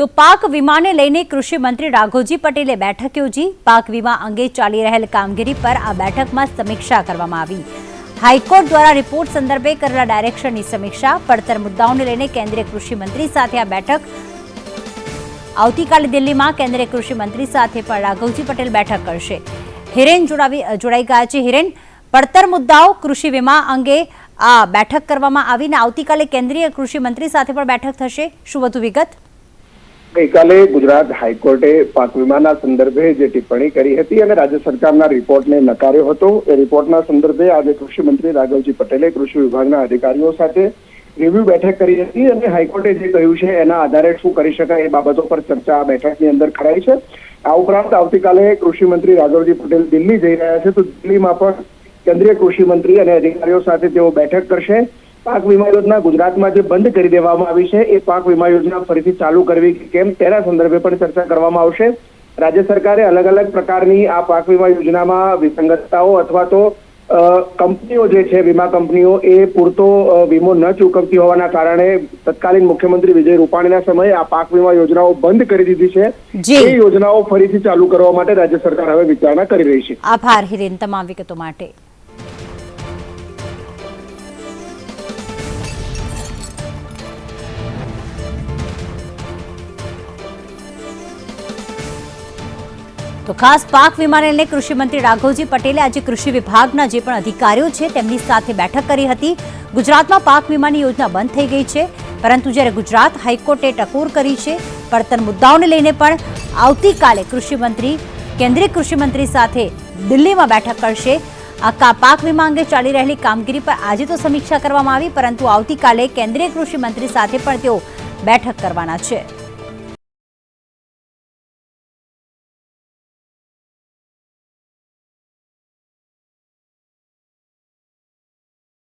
તો પાક વીમાને લઈને કૃષિ મંત્રી રાઘોજી પટેલે બેઠક યોજી. પાક વીમા અંગે ચાલી રહેલ કામગીરી પર આ બેઠકમાં સમીક્ષા કરવામાં આવી. હાઈકોર્ટ દ્વારા રિપોર્ટ સંદર્ભે કરેલા ડાયરેક્શનની સમીક્ષા. પડતર મુદ્દાઓને લઈને કેન્દ્રીય કૃષિ મંત્રી સાથે આ બેઠક. આવતીકાલે દિલ્હીમાં કેન્દ્રીય કૃષિ મંત્રી સાથે પણ રાઘવજી પટેલ બેઠક કરશે. હિરેન જોડાવી જોડાઈ ગયા છે. હિરેન, પડતર મુદ્દાઓ કૃષિ વીમા અંગે આ બેઠક કરવામાં આવીને આવતીકાલે કેન્દ્રીય કૃષિ મંત્રી સાથે પણ બેઠક થશે. શું વધુ વિગત? ગઈકાલે ગુજરાત હાઈકોર્ટે પાક વીમાના સંદર્ભે જે ટિપ્પણી કરી હતી અને રાજ્ય સરકારના રિપોર્ટને નકાર્યો હતો. એ રિપોર્ટના સંદર્ભે આજે કૃષિમંત્રી રાઘવજી પટેલે કૃષિ વિભાગના અધિકારીઓ સાથે રિવ્યુ બેઠક કરી હતી અને હાઈકોર્ટે જે કહ્યું છે એના આધારે શું કરી શકાય એ બાબતો પર ચર્ચા આ બેઠકની અંદર કરાઈ છે. આ ઉપરાંત આવતીકાલે કૃષિ મંત્રી રાઘવજી પટેલ દિલ્હી જઈ રહ્યા છે. તો દિલ્હીમાં પણ કેન્દ્રીય કૃષિ મંત્રી અને અધિકારીઓ સાથે તેઓ બેઠક કરશે. પાક વીમા યોજના ગુજરાતમાં જે બંધ કરી દેવામાં આવી છે એ પાક વીમા યોજના ફરીથી ચાલુ કરવી કે કેમ તેના સંદર્ભે પણ ચર્ચા કરવામાં આવશે. રાજ્ય સરકારે અલગ અલગ પ્રકારની આ પાક વીમા યોજનામાં વિસંગતતાઓ અથવા તો કંપનીઓ જે છે વીમા કંપનીઓ એ પૂરતો વીમો ન ચૂકવતી હોવાના કારણે તત્કાલીન મુખ્યમંત્રી વિજય રૂપાણીના સમયે આ પાક વીમા યોજનાઓ બંધ કરી દીધી છે. એ યોજનાઓ ફરીથી ચાલુ કરવા માટે રાજ્ય સરકાર હવે વિચારણા કરી રહી છે. આભાર હિરેન તમામ વિગતો માટે. તો ખાસ પાક વીમાને લઈને કૃષિમંત્રી રાઘવજી પટેલે આજે કૃષિ વિભાગના જે પણ અધિકારીઓ છે તેમની સાથે બેઠક કરી હતી. ગુજરાતમાં પાક વીમાની યોજના બંધ થઈ ગઈ છે. પરંતુ જ્યારે ગુજરાત હાઈકોર્ટે ટકોર કરી છે, પડતર મુદ્દાઓને લઈને પણ આવતીકાલે કૃષિમંત્રી, કેન્દ્રીય કૃષિમંત્રી સાથે દિલ્હીમાં બેઠક કરશે. આ પાક વીમા અંગે ચાલી રહેલી કામગીરી પર આજે તો સમીક્ષા કરવામાં આવી, પરંતુ આવતીકાલે કેન્દ્રીય કૃષિમંત્રી સાથે પણ તેઓ બેઠક કરવાના છે.